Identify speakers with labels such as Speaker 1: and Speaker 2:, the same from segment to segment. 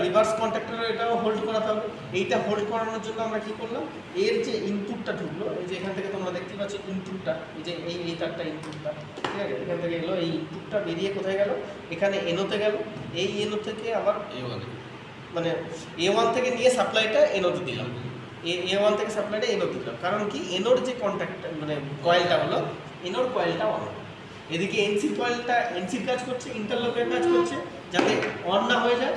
Speaker 1: Reverse contactor এটাও hold করাতে হবে। এইটা হোল্ড করানোর জন্য আমরা কি করলাম? এর যে ইনপুটটা ঢুকলো এই যে এখান থেকে তোমরা দেখতে পাচ্ছ ইনপুটটা এই যে এই এই তারটা ইনপুটটা ঠিক আছে? এখান থেকে এলো এই ইনপুটটা বেরিয়ে কোথায় গেল? এখানে এনোতে গেল। এই এনো থেকে আবার এ। ওয়ানে মানে এ ওয়ান থেকে নিয়ে সাপ্লাইটা এনোতে দিলাম। এ এ ওয়ান থেকে সাপ্লাইটা এনো দিলাম। কারণ কি? এনোর যে কন্ট্যাক্ট মানে কয়েলটা হলো এনোর কয়েলটা অন এদিকে এনসির কয়েলটা এনসির কাজ করছে ইন্টারলকের কাজ করছে যাতে অন না হয়ে যায়।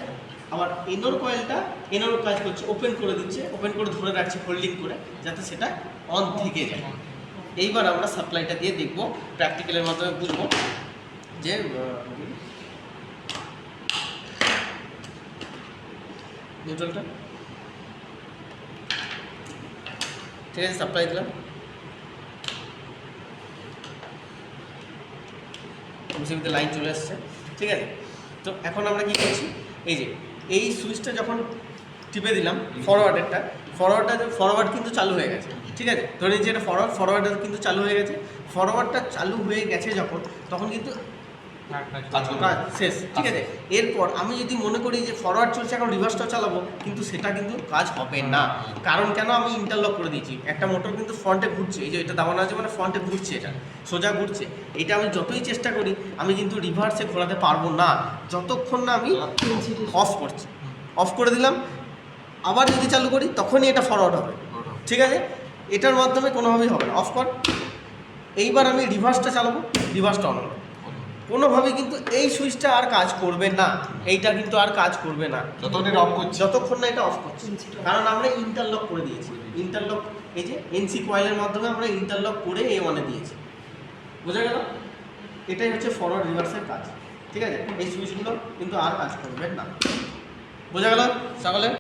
Speaker 1: আবার এনোর কয়েলটা এনোর কাজ করছে ওপেন করে দিচ্ছে ওপেন করে ধরে রাখছে হোল্ডিং করে, যাতে সেটা অন থেকে যায়। এইবার আমরা সাপ্লাইটা দিয়ে দেখব প্র্যাকটিক্যালের মাধ্যমে বুঝব যে ঠিক আছে সাপ্লাই দিলাম। মুসিবিতে লাইন চলে আসছে। ঠিক আছে? তো এখন আমরা কি করছি? এই যে এই সুইচটা যখন টিপে দিলাম ফরওয়ার্ডেরটা ফরওয়ার্ডটা ফরওয়ার্ড কিন্তু চালু হয়ে গেছে, ঠিক আছে? ধরে নিচ্ছি এটা ফরওয়ার্ড ফরওয়ার্ডটা কিন্তু চালু হয়ে গেছে। ফরওয়ার্ডটা চালু হয়ে গেছে যখন, তখন কিন্তু কাজ শেষ ঠিক আছে? এরপর আমি যদি মনে করি যে ফরওয়ার্ড চলছে এখন রিভার্সটা চালাবো কিন্তু সেটা কিন্তু কাজ হবে না। কারণ কেন আমি ইন্টারলক করে দিয়েছি? একটা মোটর কিন্তু ফ্রন্টে ঘুরছে। এই যে এটা দাবানো আছে মানে ফ্রন্টে ঘুরছে এটা সোজা ঘুরছে। এটা আমি যতই চেষ্টা করি আমি কিন্তু রিভার্সে ঘোরাতে পারব না। যতক্ষণ না আমি অফ করছি। অফ করে দিলাম। আবার যদি চালু করি তখনই এটা ফরওয়ার্ড হবে। ঠিক আছে? এটার মাধ্যমে কোনোভাবেই হবে না। অফ কর। এইবার আমি রিভার্সটা চালাবো রিভার্সটা অন হলো কোনোভাবেই কিন্তু এই সুইচটা আর কাজ করবে না এইটা কিন্তু আর কাজ করবে না।
Speaker 2: যতক্ষণ অফ করছি।
Speaker 1: যতক্ষণ না এটা অফ করছি। কারণ আমরা ইন্টারলক করে দিয়েছি। ইন্টারলক এই যে এনসি কয়েলের মাধ্যমে আমরা ইন্টারলক করে এ ওয়ানে দিয়েছি। বোঝা গেল? এটাই হচ্ছে ফরওয়ার্ড রিভার্সের কাজ। ঠিক আছে? এই সুইচগুলো কিন্তু আর কাজ করবে না। বোঝা গেল? সকলে?